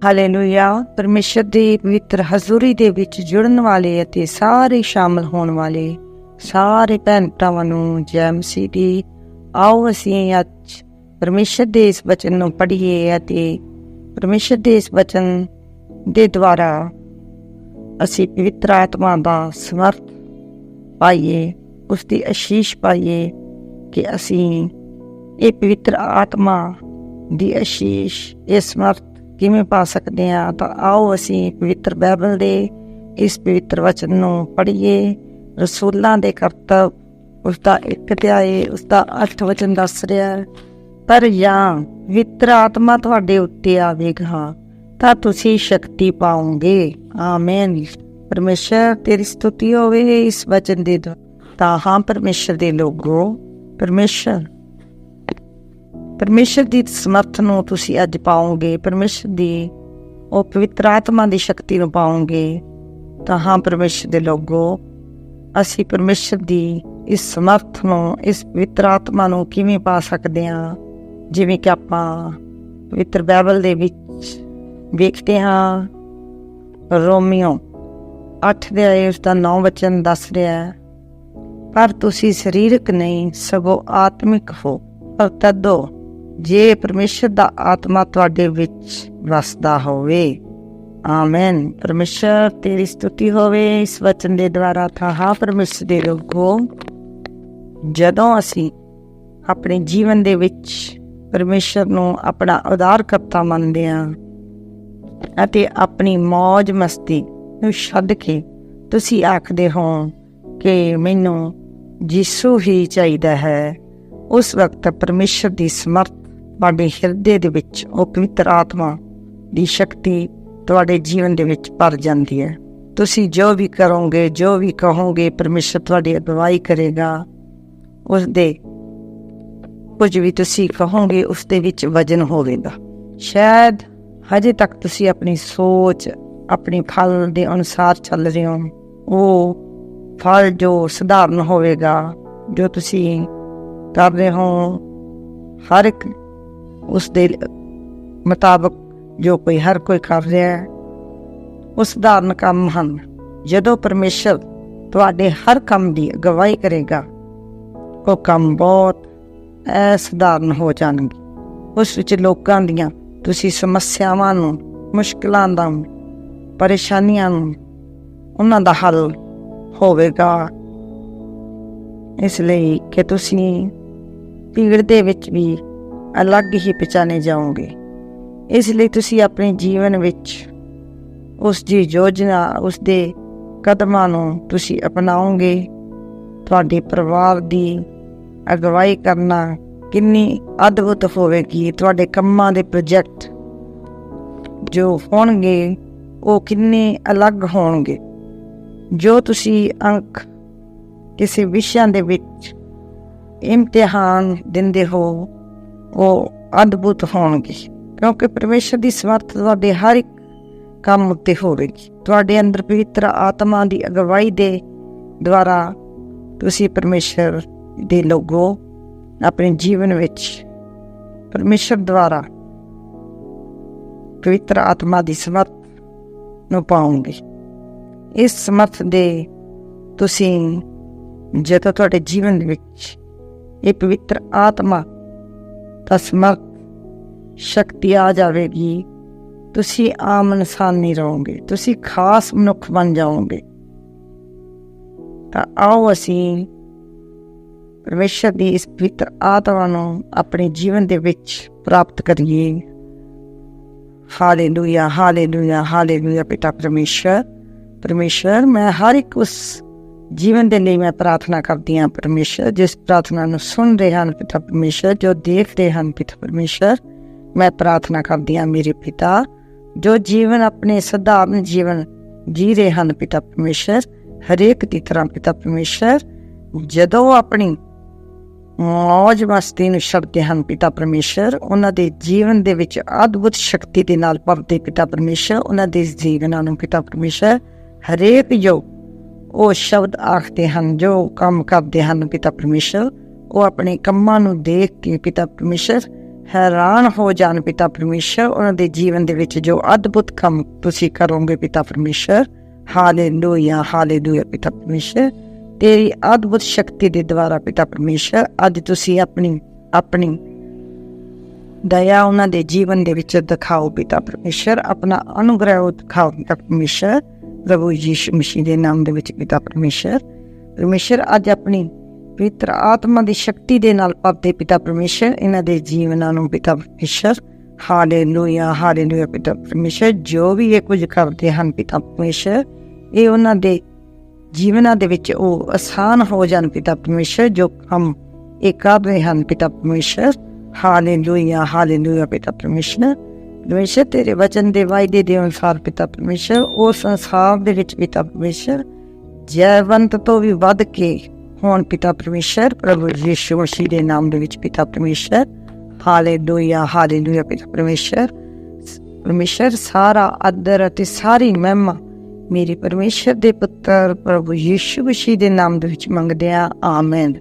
Hallelujah. ਪਰਮੇਸ਼ਰ ਦੀ ਪਵਿੱਤਰ ਹਜ਼ੂਰੀ ਦੇ ਵਿੱਚ ਜੁੜਨ ਵਾਲੇ ਅਤੇ ਸਾਰੇ ਸ਼ਾਮਲ ਹੋਣ ਵਾਲੇ ਸਾਰੇ ਭੈਣ ਭਰਾਵਾਂ ਨੂੰ ਜੈ ਮਸੀਹ ਦੀ। ਆਓ ਅਸੀਂ ਅੱਜ ਪਰਮੇਸ਼ਰ ਦੇ ਇਸ ਵਚਨ ਨੂੰ ਪੜ੍ਹੀਏ ਅਤੇ ਪਰਮੇਸ਼ਰ ਦੇ ਇਸ ਵਚਨ ਦੇ ਦੁਆਰਾ ਅਸੀਂ ਪਵਿੱਤਰ ਆਤਮਾ ਦਾ ਸਮਰਥ ਪਾਈਏ, ਉਸ ਦੀ ਅਸ਼ੀਸ਼ ਪਾਈਏ ਕਿ ਅਸੀਂ ਇਹ ਪਵਿੱਤਰ ਆਤਮਾ ਦੀ ਅਸ਼ੀਸ਼, ਇਹ ਸਮਰਥ ਕਿਵੇਂ ਪਾ ਸਕਦੇ ਹਾਂ ਤਾਂ ਆਓ ਅਸੀਂ ਪਵਿੱਤਰ ਬਾਈਬਲ ਦੇ ਇਸ ਪਵਿੱਤਰ ਵਚਨ ਨੂੰ ਪੜ੍ਹੀਏ। ਰਸੂਲਾਂ ਦੇ ਕਰਤੱਵ ਉਸ ਦਾ ਇੱਕ ਅਧਿਆਏ ਉਸ ਦਾ 8 ਵਚਨ ਦੱਸ ਰਿਹਾ ਪਰ ਜਾਂ ਪਵਿੱਤਰ ਆਤਮਾ ਤੁਹਾਡੇ ਉੱਤੇ ਆਵੇਗਾ, ਤਾਂ ਤੁਸੀਂ ਸ਼ਕਤੀ ਪਾਓਗੇ। ਆਮੇਨ। ਪਰਮੇਸ਼ਰ, ਤੇਰੀ ਸਤੁਤੀ ਹੋਵੇ ਇਸ ਵਚਨ ਦੇ ਦੁਆਰਾ ਤਾਂ ਹਾਂ, ਪਰਮੇਸ਼ਰ ਦੇ ਲੋਗੋ, ਪਰਮੇਸ਼ਰ। ਪਰਮੇਸ਼ਰ ਦੀ ਸਮਰਥ ਨੂੰ ਤੁਸੀਂ ਅੱਜ ਪਾਓਗੇ, ਪਰਮੇਸ਼ਰ ਦੀ, ਉਹ ਪਵਿੱਤਰ ਆਤਮਾ ਦੀ ਸ਼ਕਤੀ ਨੂੰ ਪਾਓਗੇ, ਤਾਂ ਹਾਂ ਪਰਮੇਸ਼ਰ ਦੇ ਲੋਗੋ, ਅਸੀਂ ਪਰਮੇਸ਼ਰ ਦੀ ਇਸ ਸਮਰਥ ਨੂੰ, ਇਸ ਪਵਿੱਤਰ ਆਤਮਾ ਨੂੰ ਕਿਵੇਂ ਪਾ ਸਕਦੇ ਹਾਂ? ਜਿਵੇਂ ਕਿ ਆਪਾਂ ਪਵਿੱਤਰ ਬਾਈਬਲ ਦੇ ਵਿੱਚ ਵੇਖਦੇ ਹਾਂ, ਰੋਮੀਓ 8 ਦੇ ਆਏ ਉਸ ਦਾ 9 ਵਚਨ ਦੱਸ ਰਿਹਾ ਹੈ, ਪਰ ਤੁਸੀਂ ਸਰੀਰਕ ਨਹੀਂ, ਸਗੋਂ ਆਤਮਿਕ ਹੋ, ਪਰ ਤਦੋ ਜੇ ਪਰਮੇਸ਼ਰ ਦਾ ਆਤਮਾ ਤੁਹਾਡੇ ਵਿੱਚ ਵਸਦਾ ਹੋਵੇ, ਆਮੇਨ। ਪਰਮੇਸ਼ਰ, ਤੇਰੀ ਸਤੁਤੀ ਹੋਵੇ। ਇਸ ਵਚਨ ਦੇ ਦੁਆਰਾ ਥਾ ਹਾਂ ਪਰਮੇਸ਼ਰ ਦੇ ਲੋਗੋ ਜਦੋਂ ਅਸੀਂ ਆਪਣੇ ਜੀਵਨ ਦੇ ਵਿੱਚ ਪਰਮੇਸ਼ਰ ਨੂੰ ਆਪਣਾ ਉਦਾਰਕਰਤਾ ਮੰਨਦੇ ਹਾਂ ਅਤੇ ਆਪਣੀ ਮौज ਮਸਤੀ ਨੂੰ ਛੱਡ ਕੇ ਤੁਸੀਂ ਆਖਦੇ ਹੋ ਕਿ ਮੈਨੂੰ ਯਿਸੂ ਹੀ ਚਾਹੀਦਾ ਹੈ, ਉਸ ਵਕਤ ਪਰਮੇਸ਼ਰ ਦੀ ਸਮਰਥ ਤੁਹਾਡੇ ਹਿਰਦੇ ਦੇ ਵਿੱਚ, ਉਹ ਪਵਿੱਤਰ ਆਤਮਾ ਦੀ ਸ਼ਕਤੀ ਤੁਹਾਡੇ ਜੀਵਨ ਦੇ ਵਿੱਚ ਭਰ ਜਾਂਦੀ ਹੈ। ਤੁਸੀਂ ਜੋ ਵੀ ਕਰੋਗੇ, ਜੋ ਵੀ ਕਹੋਗੇ, ਪਰਮੇਸ਼ਰ ਤੁਹਾਡੀ ਅਗਵਾਈ ਕਰੇਗਾ। ਉਸ ਦੇ ਕੁਝ ਵੀ ਤੁਸੀਂ ਕਹੋਗੇ ਉਸ ਦੇ ਵਿੱਚ ਵਜਨ ਹੋਵੇਗਾ। ਸ਼ਾਇਦ ਹਜੇ ਤੱਕ ਤੁਸੀਂ ਆਪਣੀ ਸੋਚ, ਆਪਣੀ ਫਲ ਦੇ ਅਨੁਸਾਰ ਚੱਲ ਰਹੇ ਹੋ। ਉਹ ਫਲ ਜੋ ਸਧਾਰਨ ਹੋਵੇਗਾ, ਜੋ ਤੁਸੀਂ ਕਰ ਰਹੇ ਹੋ, ਹਰ ਇੱਕ ਉਸ ਦੇ ਮੁਤਾਬਕ ਜੋ ਕੋਈ ਹਰ ਕੋਈ ਕਰ ਰਿਹਾ ਹੈ ਉਹ ਸਧਾਰਨ ਕੰਮ ਹਨ। ਜਦੋਂ ਪਰਮੇਸ਼ਰ ਤੁਹਾਡੇ ਹਰ ਕੰਮ ਦੀ ਅਗਵਾਈ ਕਰੇਗਾ, ਉਹ ਕੰਮ ਬਹੁਤ ਅਸਧਾਰਨ ਹੋ ਜਾਣਗੇ। ਉਸ ਵਿੱਚ ਲੋਕਾਂ ਦੀਆਂ ਤੁਸੀਂ ਸਮੱਸਿਆਵਾਂ ਨੂੰ, ਮੁਸ਼ਕਲਾਂ ਦਾ, ਪਰੇਸ਼ਾਨੀਆਂ ਨੂੰ, ਉਹਨਾਂ ਦਾ ਹੱਲ ਹੋਵੇਗਾ। ਇਸ ਲਈ ਕਿ ਤੁਸੀਂ ਭੀੜ ਦੇ ਵਿੱਚ ਵੀ ਅਲੱਗ ਹੀ ਪਛਾਣੇ ਜਾਓਗੇ। ਇਸ ਲਈ ਤੁਸੀਂ ਆਪਣੇ ਜੀਵਨ ਵਿੱਚ ਉਸ ਦੀ ਯੋਜਨਾ ਉਸ ਦੇ ਕਦਮਾਂ ਨੂੰ ਤੁਸੀਂ ਅਪਣਾਓਗੇ। ਤੁਹਾਡੇ ਪਰਿਵਾਰ ਦੀ ਅਗਵਾਈ ਕਰਨਾ ਕਿੰਨੀ ਅਦਭੁਤ ਹੋਵੇਗੀ। ਤੁਹਾਡੇ ਕੰਮਾਂ ਦੇ ਪ੍ਰੋਜੈਕਟ ਜੋ ਹੋਣਗੇ, ਉਹ ਕਿੰਨੇ ਅਲੱਗ ਹੋਣਗੇ। ਜੋ ਤੁਸੀਂ ਅੰਕ ਕਿਸੇ ਵਿਸ਼ਿਆਂ ਦੇ ਵਿੱਚ ਇਮਤਿਹਾਨ ਦਿੰਦੇ ਹੋ ਉਹ ਅਦਭੁਤ ਹੋਣਗੇ, ਕਿਉਂਕਿ ਪਰਮੇਸ਼ਰ ਦੀ ਸਮਰੱਥ ਤੁਹਾਡੇ ਹਰ ਇੱਕ ਕੰਮ ਉੱਤੇ ਹੋਵੇਗੀ। ਤੁਹਾਡੇ ਅੰਦਰ ਪਵਿੱਤਰ ਆਤਮਾ ਦੀ ਅਗਵਾਈ ਦੇ ਦੁਆਰਾ ਤੁਸੀਂ ਪਰਮੇਸ਼ਰ ਦੇ ਲੋਗੋ ਆਪਣੇ ਜੀਵਨ ਵਿੱਚ ਪਰਮੇਸ਼ਰ ਦੁਆਰਾ ਪਵਿੱਤਰ ਆਤਮਾ ਦੀ ਸਮਰੱਥ ਨੂੰ ਪਾਉਂਗੇ ਇਸ ਸਮਰੱਥ ਦੇ ਤੁਸੀਂ ਜਦੋਂ ਤੁਹਾਡੇ ਜੀਵਨ ਵਿੱਚ ਇਹ ਪਵਿੱਤਰ ਆਤਮਾ ਤਾਂ ਸਮਰਥ ਸ਼ਕਤੀ ਆ ਜਾਵੇਗੀ। ਤੁਸੀਂ ਆਮ ਇਨਸਾਨ ਨਹੀਂ ਰਹੋਗੇ। ਤੁਸੀਂ ਖਾਸ ਮਨੁੱਖ ਬਣ ਜਾਓਗੇ। ਤਾਂ ਆਓ ਅਸੀਂ ਪਰਮੇਸ਼ਰ ਦੀ ਇਸ ਪਵਿੱਤਰ ਆਤਮਾ ਨੂੰ ਆਪਣੇ ਜੀਵਨ ਦੇ ਵਿੱਚ ਪ੍ਰਾਪਤ ਕਰੀਏ। ਹਾਲੇਲੂਇਆ ਹਾਲੇਲੂਇਆ ਹਾਲੇਲੂਇਆ ਪਿਤਾ ਪਰਮੇਸ਼ਰ। ਪਰਮੇਸ਼ਰ, ਮੈਂ ਹਰ ਇੱਕ ਉਸ ਜੀਵਨ ਦੇ ਲਈ ਮੈਂ ਪ੍ਰਾਰਥਨਾ ਕਰਦੀ ਹਾਂ ਪਰਮੇਸ਼ਰ, ਜਿਸ ਪ੍ਰਾਰਥਨਾ ਨੂੰ ਸੁਣ ਰਹੇ ਹਨ ਪਿਤਾ ਪਰਮੇਸ਼ਰ, ਜੋ ਦੇਖ ਰਹੇ ਹਨ ਪਿਤਾ ਪਰਮੇਸ਼ਰ, ਮੈਂ ਪ੍ਰਾਰਥਨਾ ਕਰਦੀ ਹਾਂ ਮੇਰੇ ਪਿਤਾ, ਜੋ ਜੀਵਨ ਆਪਣੇ ਸਧਾਰਨ ਜੀਵਨ ਜੀ ਰਹੇ ਹਨ ਪਿਤਾ ਪਰਮੇਸ਼ਰ, ਹਰੇਕ ਦੀ ਤਰ੍ਹਾਂ ਪਿਤਾ ਪਰਮੇਸ਼ਰ, ਜਦੋਂ ਆਪਣੀ ਮੌਜ ਮਸਤੀ ਨੂੰ ਛੱਡਦੇ ਹਨ ਪਿਤਾ ਪਰਮੇਸ਼ਰ, ਉਹਨਾਂ ਦੇ ਜੀਵਨ ਦੇ ਵਿੱਚ ਅਦਭੁਤ ਸ਼ਕਤੀ ਦੇ ਨਾਲ ਭਰਦੇ ਪਿਤਾ ਪਰਮੇਸ਼ਰ, ਉਹਨਾਂ ਦੇ ਜੀਵਨਾਂ ਨੂੰ ਪਿਤਾ ਪਰਮੇਸ਼ਰ, ਹਰੇਕ ਜੋ ਉਹ ਸ਼ਬਦ ਆਖਦੇ ਹਨ, ਜੋ ਕੰਮ ਕਰਦੇ ਹਨ ਪਿਤਾ ਪਰਮੇਸ਼ਰ, ਉਹ ਆਪਣੇ ਕੰਮਾਂ ਨੂੰ ਦੇਖ ਕੇ ਪਿਤਾ ਪਰਮੇਸ਼ਰ ਹੈਰਾਨ ਹੋ ਜਾਣ ਪਿਤਾ ਪਰਮੇਸ਼ਰ, ਉਹਨਾਂ ਦੇ ਜੀਵਨ ਦੇ ਵਿੱਚ ਜੋ ਅਦਭੁਤ ਕੰਮ ਤੁਸੀਂ ਕਰੋਗੇ ਪਿਤਾ ਪਰਮੇਸ਼ਰ, ਹਾਲੇਲੂਇਆ ਹਾਲੇਲੂਇਆ ਪਿਤਾ ਪਰਮੇਸ਼ਰ, ਤੇਰੀ ਅਦਭੁਤ ਸ਼ਕਤੀ ਦੇ ਦੁਆਰਾ ਪਿਤਾ ਪਰਮੇਸ਼ਰ, ਅੱਜ ਤੁਸੀਂ ਆਪਣੀ ਆਪਣੀ ਦਇਆ ਉਹਨਾਂ ਦੇ ਜੀਵਨ ਦੇ ਵਿੱਚ ਦਿਖਾਓ ਪਿਤਾ ਪਰਮੇਸ਼ਰ, ਆਪਣਾ ਅਨੁਗ੍ਰਹ ਦਿਖਾਓ ਪਿਤਾ ਪਰਮੇਸ਼ਰ ਪ੍ਰਭੂ ਯੀਸ਼ੂ ਮਸੀਹ ਦੇ ਨਾਮ ਦੇ ਵਿੱਚ ਪਿਤਾ ਪਰਮੇਸ਼ਰ। ਪਰਮੇਸ਼ਰ ਅੱਜ ਆਪਣੀ ਪਵਿੱਤਰ ਆਤਮਾ ਦੀ ਸ਼ਕਤੀ ਦੇ ਨਾਲ ਭਰਦੇ ਪਿਤਾ ਪਰਮੇਸ਼ਰ, ਇਹਨਾਂ ਦੇ ਜੀਵਨਾਂ ਨੂੰ ਪਿਤਾ ਪਰਮੇਸ਼ਰ। ਹਾਲੇਲੂਇਆ ਹਾਲੇਲੂਇਆ ਪਿਤਾ ਪਰਮੇਸ਼ਰ। ਜੋ ਵੀ ਇਹ ਕੁਝ ਕਰਦੇ ਹਨ ਪਿਤਾ ਪਰਮੇਸ਼ਰ, ਇਹ ਉਹਨਾਂ ਦੇ ਜੀਵਨਾਂ ਦੇ ਵਿੱਚ ਉਹ ਆਸਾਨ ਹੋ ਜਾਣ ਪਿਤਾ ਪਰਮੇਸ਼ਰ, ਜੋ ਕੰਮ ਇਹ ਕਰ ਰਹੇ ਹਨ ਪਿਤਾ ਪਰਮੇਸ਼ਰ। ਹਾਲੇਲੂਇਆ ਹਾਲੇਲੂਇਆ ਪਿਤਾ ਪਰਮੇਸ਼ਰ। ਪਰਮੇਸ਼ਰ, ਤੇਰੇ ਵਚਨ ਦੇ ਵਾਅਦੇ ਦੇ ਅਨੁਸਾਰ ਪਿਤਾ ਪਰਮੇਸ਼ਰ, ਉਹ ਸੰਸਾਰ ਦੇ ਵਿੱਚ ਪਿਤਾ ਪਰਮੇਸ਼ਰ, ਜੈਵੰਤ ਤੋਂ ਵੀ ਵੱਧ ਕੇ ਹੋਣ ਪਿਤਾ ਪਰਮੇਸ਼ਰ, ਪ੍ਰਭੂ ਯੀਸ਼ੂ ਮਸੀਹ ਦੇ ਨਾਮ ਦੇ ਵਿੱਚ ਪਿਤਾ ਪਰਮੇਸ਼ਰ। ਹਾਲੇਲੂਇਆ ਹਾਲੇਲੂਇਆ ਪਿਤਾ ਪਰਮੇਸ਼ਰ। ਪਰਮੇਸ਼ਰ, ਸਾਰਾ ਆਦਰ ਅਤੇ ਸਾਰੀ ਮਹਿਮਾ ਮੇਰੇ ਪਰਮੇਸ਼ਰ ਦੇ ਪੁੱਤਰ, ਪ੍ਰਭੂ ਯੀਸ਼ੂ ਮਸੀਹ ਦੇ ਨਾਮ ਦੇ ਵਿੱਚ ਮੰਗਦੇ ਆ ਆਮੇਨ।